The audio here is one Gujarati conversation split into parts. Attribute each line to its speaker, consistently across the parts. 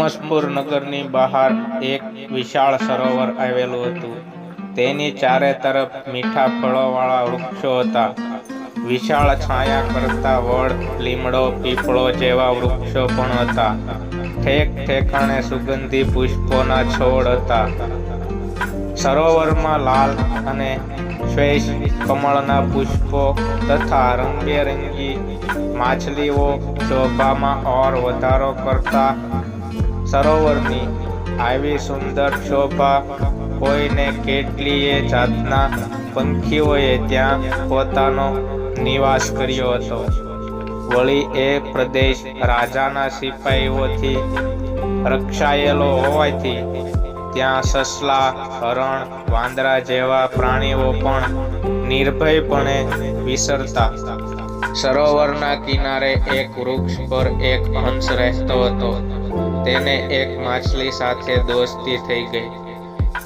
Speaker 1: ધર્મસપુર નગરની બહાર એક વિશાળ સરોવર આવેલું હતું. તેની ચારે તરફ મીઠા ફળોવાળા વૃક્ષો હતા. વિશાળ છાયા કરતા વડ, લીમડો, પીપળો જેવા વૃક્ષો પણ હતા. ઠેક ઠેકાણે સુગંધી પુષ્પોના છોડ હતા. સરોવરમાં લાલ અને શ્વેષ કમળના પુષ્પો તથા રંગબેરંગી માછલીઓ શોભામાં ઓર વધારો કરતા સરોવરની આવી સુંદર શોભા કોઈને કેટલીય જાતના પંખીઓએ ત્યાં પોતાનો નિવાસ કર્યો હતો. વળી એ પ્રદેશ રાજાના સિપાહીઓથી રક્ષાયેલો હોવાથી ત્યાં સસલા, હરણ, વાંદરા જેવા પ્રાણીઓ પણ નિર્ભયપણે વિસરતા. સરોવરના કિનારે એક વૃક્ષ પર એક હંસ રહેતો હતો. તેને એક માછલી સાથે દોસ્તી થઈ ગઈ.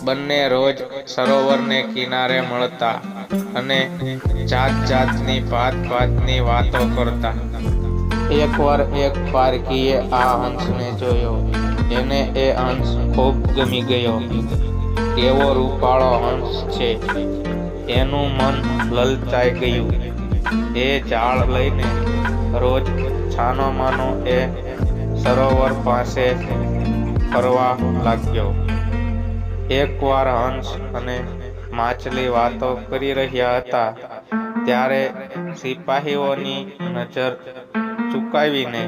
Speaker 1: બંને રોજ સરોવરને કિનારે મળતા અને જાત જાતની ભાત ભાતની વાતો કરતા. એકવાર એક પારકીએ આ હંસને જોયો. એને એ હંસ ખૂબ ગમી ગયો. કેવો રૂપાળો હંસ છે. એનું મન લલચાઈ ગયું. એ ઝાડ લઈને રોજ છાનો માનો એ સરોવર પાસે ફરવા લાગ્યો. એકવાર હંસ અને માછલી વાતો કરી રહ્યા હતા, ત્યારે સિપાહીઓની નજર ચૂકાવીને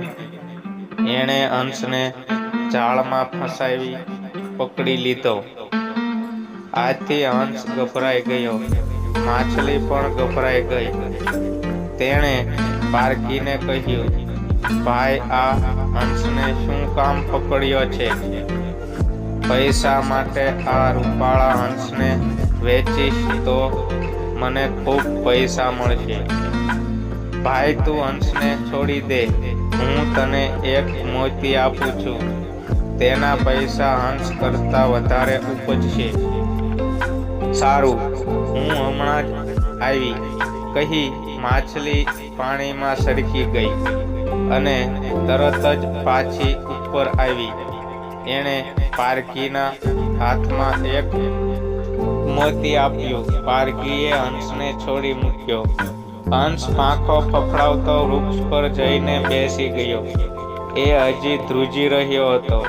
Speaker 1: એણે હંસને જાળમાં ફસાવી પકડી લીધો. આથી હંસ ગભરાઈ ગયો. માછલી પણ ગભરાઈ ગઈ. તેણે પારકીને કહ્યું ભાઈ, આ હંસને શું કામ પકડ્યો છે? પૈસા માટે આ રૂપાળા હંસને વેચીશ તો મને ખૂબ પૈસા મળશે. ભાઈ, તું હંસને છોડી દે. હું તને એક મોતી આપું છું. તેના પૈસા હંસ કરતા વધારે ઉપજશે. સારું, હું હમણાં જ આવી. કહી, માછલી પાણીમાં સરકી ગઈ. અને તરત જ પાછી ઉપર આવી. એણે પારકીના હાથમાં એક મોતી આપ્યું. પારકીએ હંસને છોડી મૂક્યો. હંસ પાંખો ફફડાવતો વૃક્ષ પર જઈને બેસી ગયો. એ હજી ધ્રુજી રહ્યો હતો.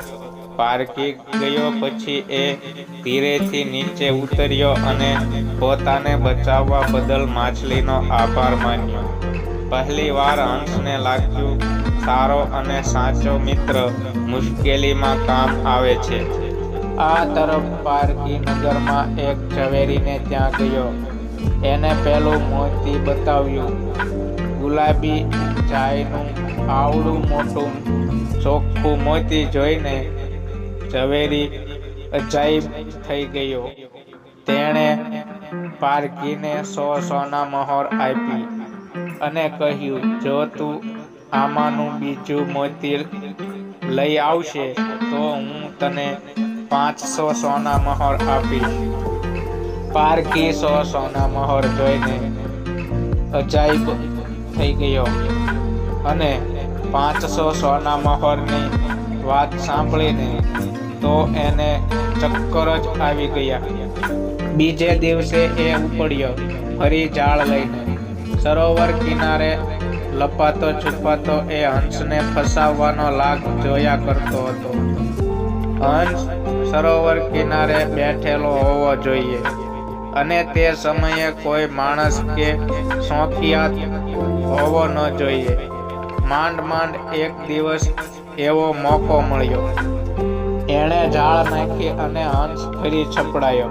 Speaker 1: પારકી ગયો પછી એ ધીરેથી નીચે ઉતર્યો અને પોતાને બચાવવા બદલ માછલીનો આભાર માન્યો. પહેલી વાર હંસને લાગ્યું, સારો અને સાચો મિત્ર મુશ્કેલીમાં કામ આવે છે. આ તરફ પારકી નગરમાં એક ઝવેરીને ત્યાં ગયો. એને પેલું મોતી બતાવ્યું, ગુલાબી ચાયનું આવડું મોટું ચોખ્ખું મોતી જોઈને ઝવેરી અજાયબ થઈ ગયો. તેણે પારકીને સો સોના મહોર આપી. અને કહ્યું, જો તું આમાંનું બીજું મોતી લઈ આવશે, તો હું તને પાંચસો સોના મહોર આપીશ. પારકી સો સોના મહોર જોઈને અજાયબ થઈ ગયો અને પાંચસો સોના મહોરની વાત સાંભળીને તો એને ચક્કર જ આવી ગયા. બીજે દિવસે એ ઉપડ્યો, ફરી જાળ લઈને. સરોવર કિનારે લપાતો છુપાતો એ હંસને ફસાવવાનો લાગ જોયા કરતો હતો. હંસ સરોવર કિનારે બેઠેલો હોવો જોઈએ અને તે સમયે કોઈ માણસ કે શોખિયાત હોવો ન જોઈએ. માંડ માંડ એક દિવસ એવો મોકો મળ્યો. એણે જાળ નાખી અને હંસ ફરી છપડાયો.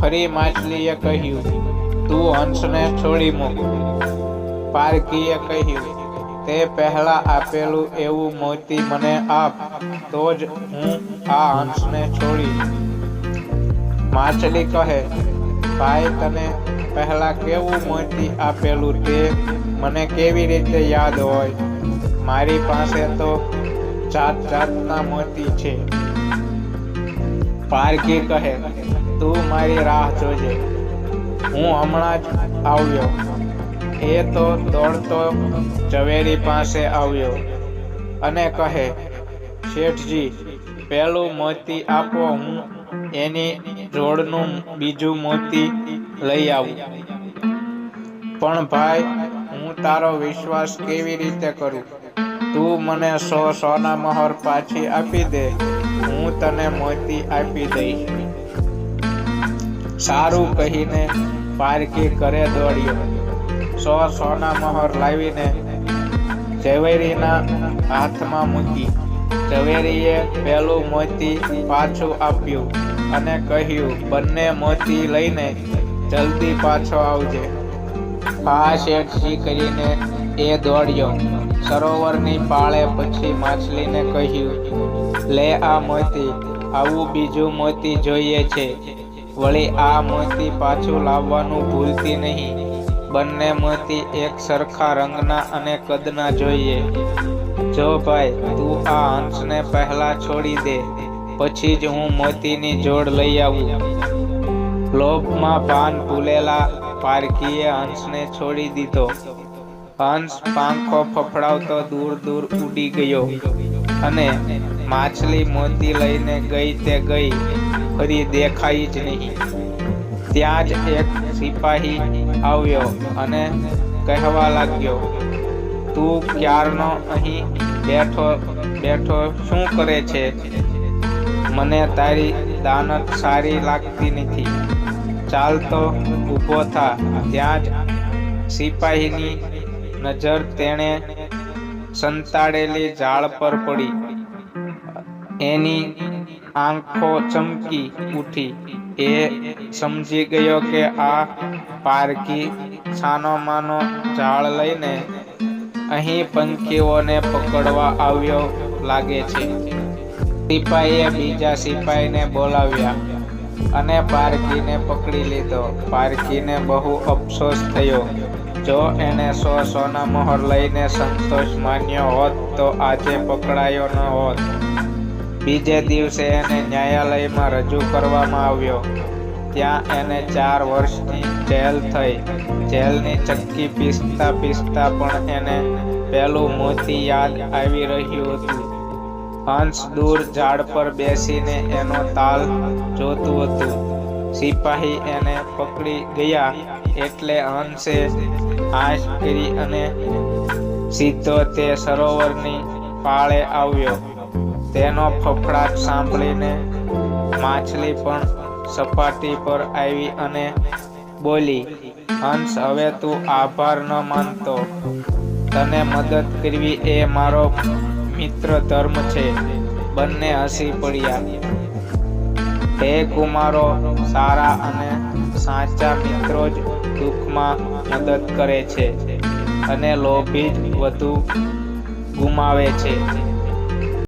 Speaker 1: ફરી માછલીએ કહ્યું તું હંસને છોડી મૂક પારકીએ કહ્યું, તે પહેલા આપેલું એવું મોતી મને આપ, તો જ હું આ હંસને છોડી. માછલી કહે, ભાઈ, તને પહેલા કેવું મોતી આપેલું તે મને કેવી રીતે યાદ હોય? મારી પાસે તો જાત જાતના મોતી છે. પારકી કહે, તું મારી રાહ જોજે. હું હમણાં જ આવ્યો. એ તો દોડતો ઝવેરી પાસે આવ્યો અને કહે, શેઠજી પહેલું મોતી આપો, હું એની જોડનું બીજું મોતી લઈ આવું. પણ ભાઈ, હું તારો વિશ્વાસ કેવી રીતે કરું? તું મને સો સોના મહોર પાછી આપી દે, હું તને મોતી આપી દઈશ. સારું કહીને પારકી ઘરે દોડ્યો સો સોના મહોર લાવીને ઝવેરીના હાથમાં મૂકી ઝવેરીએ પહેલું મોતી પાછું આપ્યું અને કહ્યું, બંને મોતી લઈને જલ્દી પાછો આવજે. આ શેઠજી કરીને એ દોડ્યો. સરોવરની પાળે પછી માછલીને કહ્યું, લે આ મોતી, આવું બીજું મોતી જોઈએ છે. વળી આ મોતી પાછું લાવવાનું ભૂલતી નહીં. બંને મોતી એક સરખા રંગના અને કદના જોઈએ. જો ભાઈ, તું આ હંસને પહેલા છોડી દે, પછી જ હું મોતીની જોડ લઈ આવું. લોભમાં પાન ભૂલેલા પારકીએ હંસને છોડી દીધો. હંસ પાંખો ફફડાવતો દૂર દૂર ઉડી ગયો. અને માછલી મોતી લઈને ગઈ તે ગઈ. ફરી દેખાઈ જ નહીં. ત્યાં જ એક સિપાહી આવ્યો અને કહેવા લાગ્યો, તું ક્યારનો અહીં બેઠો બેઠો શું કરે છે? મને તારી દાનત સારી લાગતી નથી. ચાલતો ઊભો થા. ત્યાં જ સિપાહીની નજર તેણે સંતાડેલી ઝાડ પર પડી. એની આંખો ચમકી ઉઠી. એ સમજી ગયો કે આ પારકી છાનો માનો ઝાડ લઈને અહીં પંખીઓને પકડવા આવ્યો લાગે છે. સિપાહીએ બીજા સિપાહીને બોલાવ્યા અને પારકીને પકડી લીધો. પારકીને બહુ અફસોસ થયો. જો એને સો સોના મોહર લઈને સંતોષ માન્યો હોત તો આજે પકડાયો ન હોત. બીજે દિવસે એને ન્યાયાલયમાં રજૂ કરવામાં આવ્યો. ત્યાં એને ચાર વર્ષની જેલ થઈ. જેલની ચક્કી પીસતા પીસતા પણ એને પહેલું મોતી યાદ આવી રહ્યું હતું. હંસ દૂર ઝાડ પર બેસીને એનો તાલ જોતું હતું. સિપાહી એને પકડી ગયા એટલે હંસે આશ કરી અને સીધો તે સરોવરની પાળે આવ્યો. તેનો ફફડાટ સાંભળીને માછલી પણ સપાટી પર આવી અને બોલી, હંસ, હવે તું આભાર ન માનતો. તને મદદ કરવી એ મારો મિત્ર ધર્મ છે. બંને હસી પડ્યા. હે કુમારો, સારા અને સાચા મિત્રો જ દુઃખમાં મદદ કરે છે અને લોભી જ વધુ ગુમાવે છે.